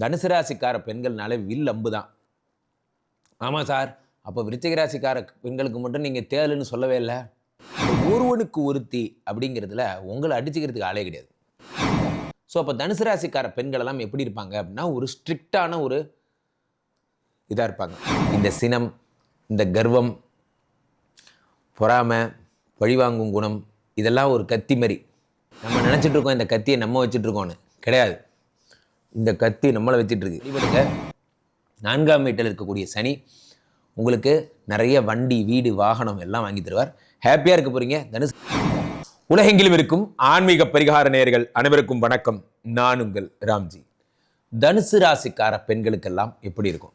தனுசு ராசிக்கார பெண்கள்னாலே வில் அம்பு தான். ஆமாம் சார். அப்போ விருச்சிக ராசிக்கார பெண்களுக்கு மட்டும் நீங்கள் தேலுன்னு சொல்லவே இல்லை. ஒருவனுக்கு ஒருத்தி அப்படிங்கிறதுல உங்களை அடிச்சுக்கிறதுக்கு ஆளே கிடையாது. ஸோ அப்போ தனுசு ராசிக்கார பெண்கள் எல்லாம் எப்படி இருப்பாங்க அப்படின்னா ஒரு ஸ்ட்ரிக்டான ஒரு இதாக இருப்பாங்க. இந்த சினம் இந்த கர்வம் பொறாமை பழிவாங்கும் குணம் இதெல்லாம் ஒரு கத்தி மாதிரி நம்ம நினச்சிட்டு இருக்கோம் இந்த கத்தியை நம்ம வச்சுட்ருக்கோன்னு கிடையாது. இந்த கத்தி நம்மளை வச்சிட்ருக்கு. இவருக்கு இவனுங்க நான்காம் வீட்டில் இருக்கக்கூடிய சனி உங்களுக்கு நிறைய வண்டி வீடு வாகனம் எல்லாம் வாங்கி தருவார். ஹாப்பியாக இருக்க போகிறீங்க தனுஷ் உலகெங்கிலும் இருக்கும் ஆன்மீக பரிகார நேயர்கள் அனைவருக்கும் வணக்கம். நான் உங்கள் ராம்ஜி. தனுசு ராசிக்கார பெண்களுக்கெல்லாம் எப்படி இருக்கும்?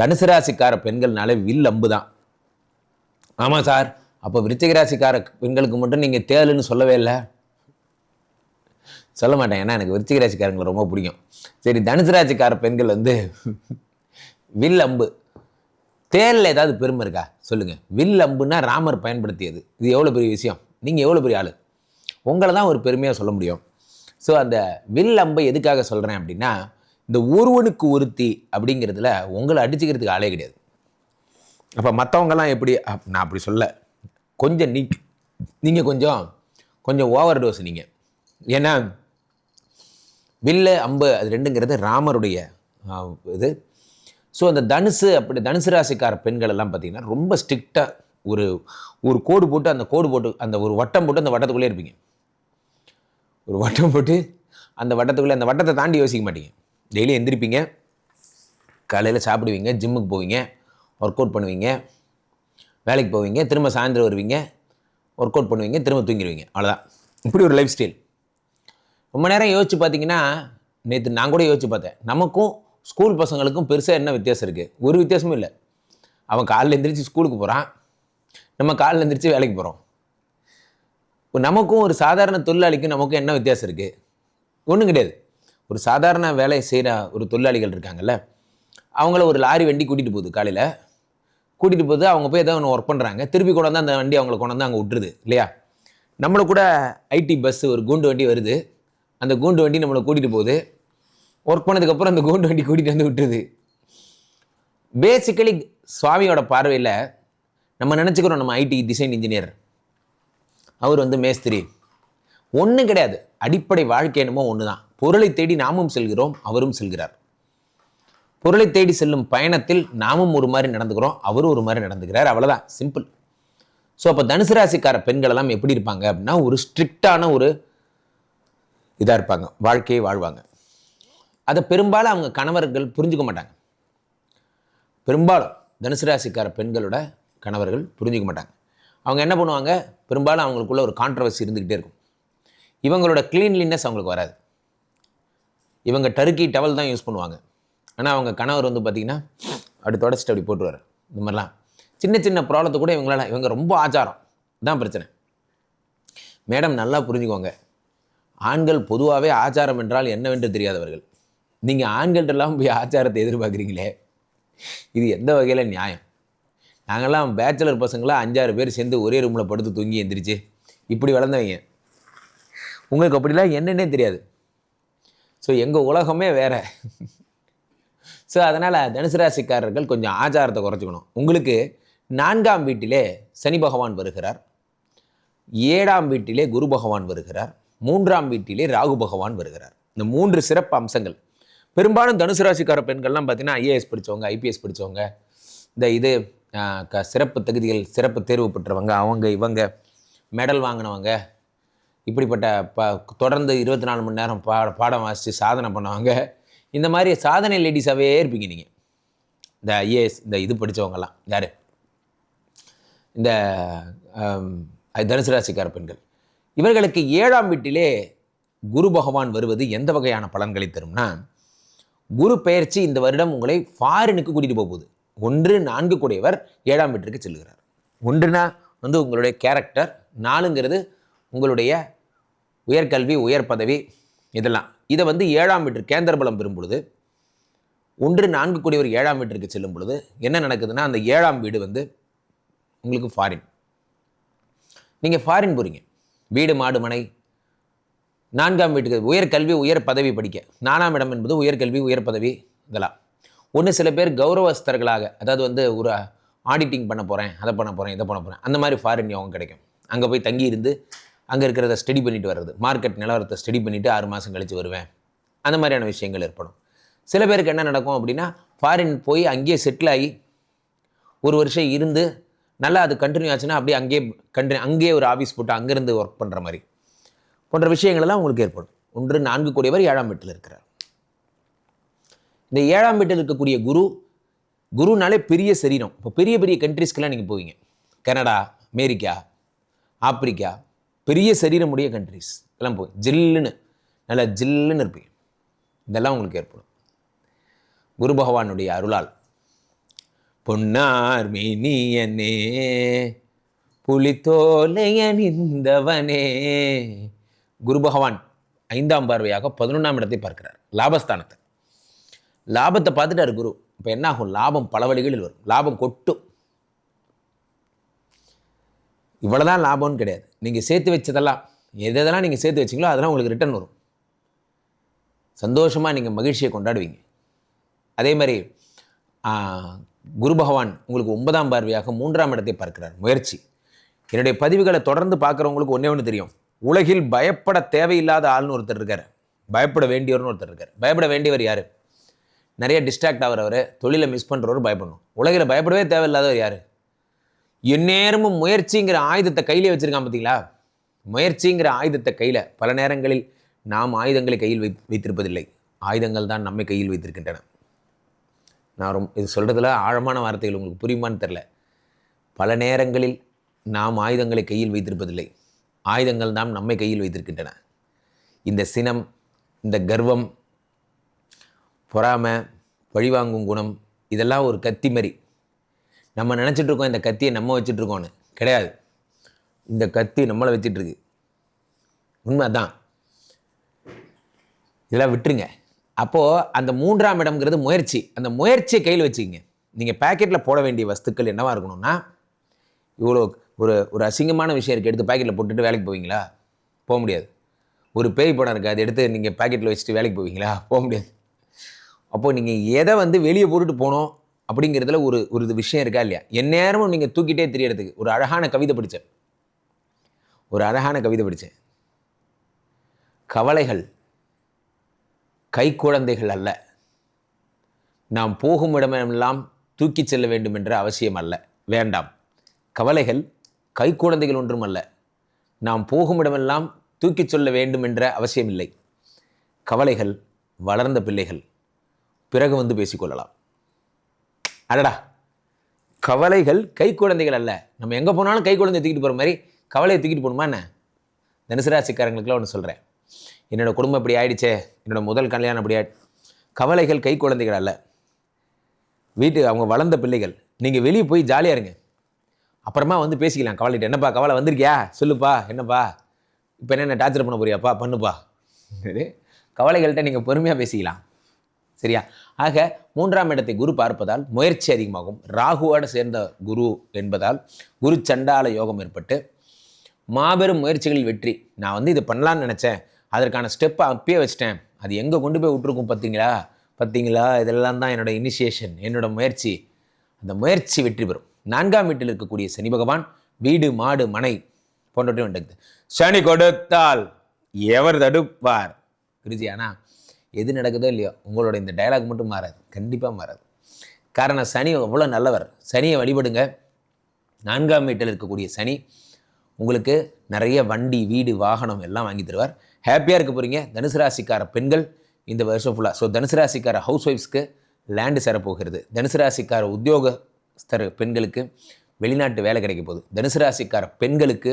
தனுசு ராசிக்கார பெண்கள்னாலே வில் அம்பு தான். ஆமாம் சார் அப்போ விருச்சிக ராசிக்கார பெண்களுக்கு மட்டும் நீங்கள் தேலுன்னு சொல்லவே இல்லை. சொல்ல மாட்டேன். ஏன்னா எனக்கு விருச்சிக ராசிக்காரங்களை ரொம்ப பிடிக்கும். சரி தனுசு ராசிக்கார பெண்கள் வந்து வில் அம்பு. தேரில் ஏதாவது பெருமை இருக்கா? சொல்லுங்கள் வில் அம்புன்னா ராமர் பயன்படுத்தியது. இது எவ்வளோ பெரிய விஷயம்? நீங்கள் எவ்வளோ பெரிய ஆள்? உங்களை தான் ஒரு பெருமையாக சொல்ல முடியும். ஸோ அந்த வில் அம்பை எதுக்காக சொல்கிறேன் அப்படின்னா இந்த ஒருவனுக்கு ஒருத்தி அப்படிங்கிறதுல உங்களை அடிச்சுக்கிறதுக்கு ஆளே கிடையாது. அப்போ மற்றவங்கெல்லாம் எப்படி? நான் அப்படி சொல்ல. கொஞ்சம் நீ நீங்கள் கொஞ்சம் கொஞ்சம் ஓவர் டோஸ் நீங்கள் ஏன்னா வில்லு அம்பு அது ரெண்டுங்கிறது ராமருடைய இது. ஸோ அந்த தனுசு அப்படி தனுசு ராசிக்கார பெண்கள் எல்லாம் பார்த்தீங்கன்னா ரொம்ப ஸ்ட்ரிக்டாக ஒரு ஒரு கோடு போட்டு அந்த கோடு போட்டு அந்த ஒரு வட்டம் போட்டு அந்த வட்டத்துக்குள்ளே இருப்பீங்க. ஒரு வட்டம் போட்டு அந்த வட்டத்துக்குள்ளே அந்த வட்டத்தை தாண்டி யோசிக்க மாட்டீங்க. டெய்லி எந்திரிப்பீங்க. காலையில் சாப்பிடுவீங்க ஜிம்முக்கு போவீங்க ஒர்க் அவுட் பண்ணுவீங்க வேலைக்கு போவீங்க திரும்ப சாயந்தரம் வருவீங்க ஒர்க் அவுட் பண்ணுவீங்க திரும்ப தூங்கிடுவீங்க. அவ்வளோதான் இப்படி ஒரு லைஃப் ஸ்டைல் ரொம்ப நேரம் யோசிச்சு பார்த்தீங்கன்னா நேற்று நான் கூட யோசிச்சு பார்த்தேன். நமக்கும் ஸ்கூல் பசங்களுக்கும் பெருசாக என்ன வித்தியாசம் இருக்குது ஒரு வித்தியாசமும் இல்லை. அவன் காலைல எந்திரிச்சு ஸ்கூலுக்கு போகிறான் நம்ம காலைல எந்திரிச்சு வேலைக்கு போகிறோம் நமக்கும் ஒரு சாதாரண தொழிலாளிக்கும் நமக்கும் என்ன வித்தியாசம் இருக்குது ஒன்றும் கிடையாது. ஒரு சாதாரண வேலை செய்கிற ஒரு தொழிலாளிகள் இருக்காங்கல்ல அவங்கள ஒரு லாரி வண்டி கூட்டிகிட்டு போகுது காலையில் கூட்டிகிட்டு போகுது அவங்க போய் ஏதோ ஒன்று ஒர்க் பண்ணுறாங்க திருப்பி கொண்டாந்து அந்த வண்டி அவங்களை கொண்டாந்து அங்கே விட்டுருது இல்லையா? நம்மளை கூட ஐடி பஸ் ஒரு கூண்டு வண்டி வருது. அந்த கூண்டு வண்டி நம்மளை கூட்டிகிட்டு போகுது. ஒர்க் பண்ணதுக்கப்புறம் அந்த கூண்டு வண்டி கூட்டிகிட்டு வந்து விட்டுருது. பேசிக்கலி சுவாமியோட பார்வையில் நம்ம நினச்சிக்கிறோம் நம்ம ஐடி டிசைன் இன்ஜினியர் அவர் வந்து மேஸ்திரி. ஒன்றும் கிடையாது. அடிப்படை வாழ்க்கை என்னமோ ஒன்று தான் பொருளை தேடி நாமும் செல்கிறோம் அவரும் செல்கிறார். பொருளை தேடி செல்லும் பயணத்தில் நாமும் ஒரு மாதிரி நடந்துக்கிறோம் அவரும் ஒரு மாதிரி நடந்துக்கிறார். அவ்வளோதான் சிம்பிள் ஸோ அப்போ தனுசு ராசிக்கார பெண்கள் எல்லாம் எப்படி இருப்பாங்க அப்படின்னா ஒரு ஸ்ட்ரிக்டான ஒரு இதாக இருப்பாங்க. வாழ்க்கையை வாழ்வாங்க. அதை பெரும்பாலும் அவங்க கணவர்கள் புரிஞ்சுக்க மாட்டாங்க. பெரும்பாலும் தனுசு ராசிக்கார பெண்களோட கணவர்கள் புரிஞ்சுக்க மாட்டாங்க. அவங்க என்ன பண்ணுவாங்க? பெரும்பாலும் அவங்களுக்குள்ள ஒரு கான்ட்ரவர்சி இருந்துக்கிட்டே இருக்கும். இவங்களோட க்ளீன்லினஸ் அவங்களுக்கு வராது. இவங்க டர்க்கி டவல் தான் யூஸ் பண்ணுவாங்க. ஆனால் அவங்க கணவர் வந்து பார்த்திங்கன்னா அப்படி தொடச்சிட்டு அப்படி போட்டுருவார். இந்த மாதிரிலாம். சின்ன சின்ன ப்ராப்ளத்தை கூட இவங்களால இவங்க ரொம்ப ஆச்சாரம். தான் பிரச்சனை. மேடம் நல்லா புரிஞ்சுக்கோங்க ஆண்கள் பொதுவாகவே ஆச்சாரம் என்றால் என்னவென்று தெரியாதவர்கள். நீங்கள் ஆண்கள்டெல்லாம் போய் ஆச்சாரத்தை எதிர்பார்க்குறீங்களே? இது எந்த வகையில் நியாயம்? நாங்கள்லாம் பேச்சுலர் பசங்களாம் அஞ்சாறு பேர் சேர்ந்து ஒரே ரூமில் படுத்து தூங்கி எந்திரிச்சு இப்படி வளர்ந்தவங்க. உங்களுக்கு அப்படிலாம் என்னன்னே தெரியாது. ஸோ எங்கள் உலகமே வேற. ஸோ அதனால் தனுசு ராசிக்காரர்கள் கொஞ்சம் ஆச்சாரத்தை குறைச்சிக்கணும். உங்களுக்கு நான்காம் வீட்டிலே சனி பகவான் வருகிறார். ஏழாம் வீட்டிலே குரு பகவான் வருகிறார். மூன்றாம் வீட்டிலே ராகு பகவான் வருகிறார். இந்த மூன்று சிறப்பு அம்சங்கள். பெரும்பாலும் தனுசு ராசிக்கார பெண்கள்லாம் பார்த்தீங்கன்னா ஐஏஎஸ் படித்தவங்க ஐபிஎஸ் படித்தவங்க இந்த இது க சிறப்பு தகுதிகள் சிறப்பு தேர்வு பெற்றவங்க அவங்க இவங்க மெடல் வாங்கினவங்க இப்படிப்பட்ட ப தொடர்ந்து இருபத்தி நாலு மணி நேரம் பா பாடம் வாசித்து சாதனை பண்ணவங்க இந்த மாதிரி சாதனை லேடிஸாகவே இருப்பீங்க நீங்கள் இந்த ஐஏஎஸ் இந்த இது படித்தவங்கலாம் யார்? இந்த தனுசு ராசிக்கார பெண்கள். இவர்களுக்கு ஏழாம் வீட்டிலே குரு பகவான் வருவது எந்த வகையான பலன்களை தரும்னா குரு பெயர்ச்சி இந்த வருடம் உங்களை ஃபாரினுக்கு கூட்டிகிட்டு போகுது ஒன்று நான்கு கூடியவர் ஏழாம் வீட்டிற்கு செல்கிறார். ஒன்றுனா வந்து உங்களுடைய கேரக்டர் நாலுங்கிறது உங்களுடைய உயர்கல்வி உயர் பதவி இதெல்லாம். இதை வந்து ஏழாம் வீட்டு கேந்திர பலம் பெறும் பொழுது ஒன்று நான்கு கூடியவர் ஏழாம் வீட்டிற்கு செல்லும் பொழுது என்ன நடக்குதுன்னா அந்த ஏழாம் வீடு வந்து உங்களுக்கு ஃபாரின் நீங்கள் ஃபாரின் போகிறீங்க வீடு மாடு மனை. நான்காம் வீட்டுக்கு உயர்கல்வி உயர் பதவி படிக்க. நாலாம் இடம் என்பது உயர்கல்வி உயர் பதவி இதெல்லாம். ஒன்று சில பேர் கௌரவஸ்தர்களாக அதாவது வந்து ஒரு ஆடிட்டிங் பண்ண போகிறேன் அதை பண்ண போகிறேன் இதை பண்ண போகிறேன் அந்த மாதிரி ஃபாரின் யோகம் கிடைக்கும். அங்கே போய் தங்கி இருந்து அங்கே இருக்கிறத ஸ்டடி பண்ணிட்டு வர்றது. மார்க்கெட் நிலவரத்தை ஸ்டடி பண்ணிவிட்டு ஆறு மாதம் கழித்து வருவேன். அந்த மாதிரியான விஷயங்கள் ஏற்படும். சில பேருக்கு என்ன நடக்கும் அப்படின்னா ஃபாரின் போய் அங்கேயே செட்டில் ஆகி ஒரு வருஷம் இருந்து நல்லா அது கண்டினியூ ஆச்சுன்னா அப்படியே அங்கேயே கண்டினியூ அங்கேயே ஒரு ஆஃபீஸ் போட்டு அங்கேருந்து ஒர்க் பண்ணுற மாதிரி. போன்ற விஷயங்கள் எல்லாம் உங்களுக்கு ஏற்படும். ஒன்று நான்கு கூடியவர் ஏழாம் வீட்டில் இருக்கிறார். இந்த ஏழாம் வீட்டில் இருக்கக்கூடிய குரு குருனாலே பெரிய சரீரம். இப்போ பெரிய பெரிய கண்ட்ரீஸ்க்கெல்லாம் நீங்கள் போவீங்க. கனடா அமெரிக்கா ஆப்பிரிக்கா பெரிய சரீரமுடைய கண்ட்ரிஸ் எல்லாம் போய் ஜில்லுன்னு நல்லா ஜில்லுன்னு இருப்பீங்க. இதெல்லாம் உங்களுக்கு ஏற்படும். குரு பகவானுடைய அருளால் பொன்னார் மேனியனே புலித்தோலையணிந்தவனே. குரு பகவான் ஐந்தாம் பார்வையாக பதினொன்றாம் இடத்தை பார்க்கிறார். லாபஸ்தானத்தை. லாபத்தை பார்த்துட்டாரு குரு. இப்போ என்ன ஆகும் லாபம் பல வழிகளில் வரும். லாபம் கொட்டும். இவ்வளோதான் லாபம்னு கிடையாது. நீங்கள் சேர்த்து வச்சதெல்லாம் எதெல்லாம் நீங்கள் சேர்த்து வச்சீங்களோ அதெல்லாம் உங்களுக்கு ரிட்டர்ன் வரும். சந்தோஷமாக நீங்கள் மகிழ்ச்சியை கொண்டாடுவீங்க. அதே மாதிரி குரு பகவான் உங்களுக்கு ஒன்பதாம் பார்வையாக மூன்றாம் இடத்தை பார்க்கிறார். முயற்சி. என்னுடைய பதிவுகளை தொடர்ந்து பார்க்குறவங்களுக்கு ஒன்றே ஒன்று தெரியும். உலகில் பயப்பட தேவையில்லாத ஆள்னு ஒருத்தர் இருக்கார். பயப்பட வேண்டியவர்னு ஒருத்தர் இருக்கார். பயப்பட வேண்டியவர் யார்? நிறைய டிஸ்ட்ராக்ட் ஆகிறவர் தொழிலை மிஸ் பண்ணுறவர் பயப்படணும். உலகில் பயப்படவே தேவையில்லாதவர் யார்? எந்நேரமும் முயற்சிங்கிற ஆயுதத்தை கையிலே வச்சுருக்கான் பார்த்தீங்களா முயற்சிங்கிற ஆயுதத்தை கையில் பல நேரங்களில் நாம் ஆயுதங்களை கையில் வை வைத்திருப்பதில்லை. ஆயுதங்கள் தான் நம்மை கையில் வைத்திருக்கின்றன. நான் ரொம்ப இது சொல்கிறதுல ஆழமான வார்த்தைகள் உங்களுக்கு புரியுமான்னு தெரில பல நேரங்களில் நாம் ஆயுதங்களை கையில் வைத்திருப்பதில்லை. ஆயுதங்கள் தான் நம்மை கையில் வைத்திருக்கின்றன. இந்த சினம் இந்த கர்வம் பொறாமை பழிவாங்கும் குணம் இதெல்லாம் ஒரு கத்தி மாதிரி நம்ம நினச்சிட்டு இருக்கோம் இந்த கத்தியை நம்ம வச்சிட்ருக்கோன்னு கிடையாது. இந்த கத்தி நம்மளை வச்சிட்ருக்கு உண்மை அதான் இதெல்லாம் விட்டுருங்க. அப்போது அந்த மூன்றாம் இடம்ங்கிறது முயற்சி. அந்த முயற்சியை கையில் வச்சுக்கிங்க நீங்கள் பேக்கெட்டில் போட வேண்டிய வஸ்துக்கள் என்னவாக இருக்கணும்னா இவ்வளோ ஒரு ஒரு அசிங்கமான விஷயம் இருக்குது எடுத்து பேக்கெட்டில் போட்டுட்டு வேலைக்கு போவீங்களா? போக முடியாது. ஒரு பேய் படம் இருக்குது அதை எடுத்து நீங்கள் பேக்கெட்டில் வச்சுட்டு வேலைக்கு போவீங்களா? போக முடியாது. அப்போது நீங்கள் எதை வந்து வெளியே போட்டுட்டு போகணும் அப்படிங்கிறதுல ஒரு ஒரு இது விஷயம் இருக்கா இல்லையா? எந்நேரமும் நீங்கள் தூக்கிட்டே தெரியறதுக்கு. ஒரு அழகான கவிதை படித்தேன் ஒரு அழகான கவிதை படித்தேன் கவலைகள். கைக்குழந்தைகள் அல்ல. நாம் போகும் இடமெல்லாம் தூக்கிச் செல்ல வேண்டும் என்ற அவசியம் அல்ல. வேண்டாம். கவலைகள் கைக்குழந்தைகள் ஒன்றும் அல்ல. நாம் போகும் இடமெல்லாம் தூக்கிச் சொல்ல வேண்டும் என்ற அவசியமில்லை கவலைகள் வளர்ந்த பிள்ளைகள். பிறகு வந்து பேசிக்கொள்ளலாம். அடடா! கவலைகள் கை குழந்தைகள் அல்ல. நம்ம எங்கே போனாலும் கை குழந்தை தூக்கிட்டு போகிற மாதிரி கவலையை தூக்கிட்டு போகணுமா என்ன? தனுசு ராசிக்காரங்களுக்குலாம் ஒன்று சொல்கிறேன் என்னோட குடும்பம் இப்படி ஆயிடுச்சே என்னோட முதல் கல்யாணம் அப்படி ஆயிடு. கவலைகள் கை குழந்தைகள் அல்ல. வீட்டு அவங்க வளர்ந்த பிள்ளைகள் நீங்கள் வெளியே போய் ஜாலியாக இருங்க. அப்புறமா வந்து பேசிக்கலாம். கவலைகிட்ட என்னப்பா கவலை வந்திருக்கியா? சொல்லுப்பா என்னப்பா? இப்போ என்ன டார்ச்சர் பண்ண போறியாப்பா? பண்ணுப்பா. கவலைகள்கிட்ட நீங்கள் பொறுமையாக பேசிக்கலாம். சரியா? ஆக மூன்றாம் இடத்தை குரு பார்ப்பதால் முயற்சி அதிகமாகும். ராகுவோடு சேர்ந்த குரு என்பதால் குரு சண்டால யோகம் ஏற்பட்டு மாபெரும் முயற்சிகளில் வெற்றி. நான் வந்து இது பண்ணலான்னு நினச்சேன். அதற்கான ஸ்டெப்பை அப்பயே வச்சிட்டேன். அது எங்கே கொண்டு போய் விட்டுருக்கும் பார்த்தீங்களா? பார்த்தீங்களா? இதெல்லாம் தான் என்னோட இனிஷியேஷன் என்னோட முயற்சி. அந்த முயற்சி வெற்றி பெறும். நான்காம் வீட்டில் இருக்கக்கூடிய சனி பகவான் வீடு மாடு மனை போன்றவற்றையும் உண்டு சனி கொடுத்தால் எவர் தடுப்பார்? குருஜி ஆனால் எது நடக்குதோ இல்லையோ உங்களோட இந்த டயலாக் மட்டும் மாறாது. கண்டிப்பாக மாறாது. காரணம் சனி அவ்வளோ நல்லவர். சனியை வழிபடுங்க. நான்காம் வீட்டில் இருக்கக்கூடிய சனி உங்களுக்கு நிறைய வண்டி வீடு வாகனம் எல்லாம் வாங்கி தருவார். ஹாப்பியாக இருக்க போகிறீங்க தனுசு ராசிக்கார பெண்கள் இந்த வருஷம் ஃபுல்லாக ஸோ தனுசு ராசிக்கார ஹவுஸ் ஒய்ஃப்ஸ்க்கு லேண்டு சேரப்போகிறது. தனுசு ராசிக்கார உத்தியோகஸ்தர் பெண்களுக்கு வெளிநாட்டு வேலை கிடைக்க போகுது. தனுசு ராசிக்கார பெண்களுக்கு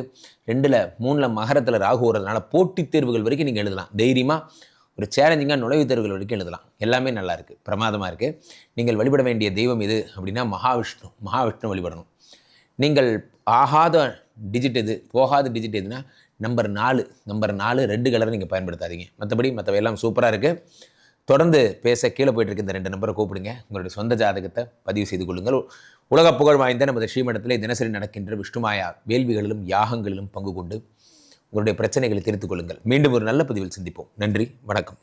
ரெண்டில் மூணில் மகரத்தில் ராகு வரதுனால போட்டித் தேர்வுகள் வரைக்கும் நீங்கள் எழுதலாம். தைரியமாக ஒரு சேலஞ்சிங்காக நுழைவுத் தேர்வுகள் வரைக்கும் எழுதலாம். எல்லாமே நல்லா இருக்குது பிரமாதமாக இருக்குது நீங்கள் வழிபட வேண்டிய தெய்வம் எது அப்படின்னா மகாவிஷ்ணு. மகாவிஷ்ணு வழிபடணும். நீங்கள் ஆகாத டிஜிட் எது? போகாத டிஜிட் எதுனா நம்பர் நாலு நம்பர் நாலு ரெட்டு கலரை நீங்கள் பயன்படுத்தாதீங்க. மற்றபடி மற்றவை எல்லாம் சூப்பராக இருக்குது தொடர்ந்து பேச கீழே போயிட்டு இருக்க இந்த ரெண்டு நம்பரை கூப்பிடுங்க. உங்களுடைய சொந்த ஜாதகத்தை பதிவு செய்து கொள்ளுங்கள். உலக புகழ் வாய்ந்த நமது ஸ்ரீமடத்தில் தினசரி நடக்கின்ற விஷ்ணுமாயா வேள்விகளிலும் யாகங்களிலும் பங்கு கொண்டு உங்களுடைய பிரச்சனைகளை தீர்த்து கொள்ளுங்கள். மீண்டும் ஒரு நல்ல பதிவில் சந்திப்போம். நன்றி வணக்கம்.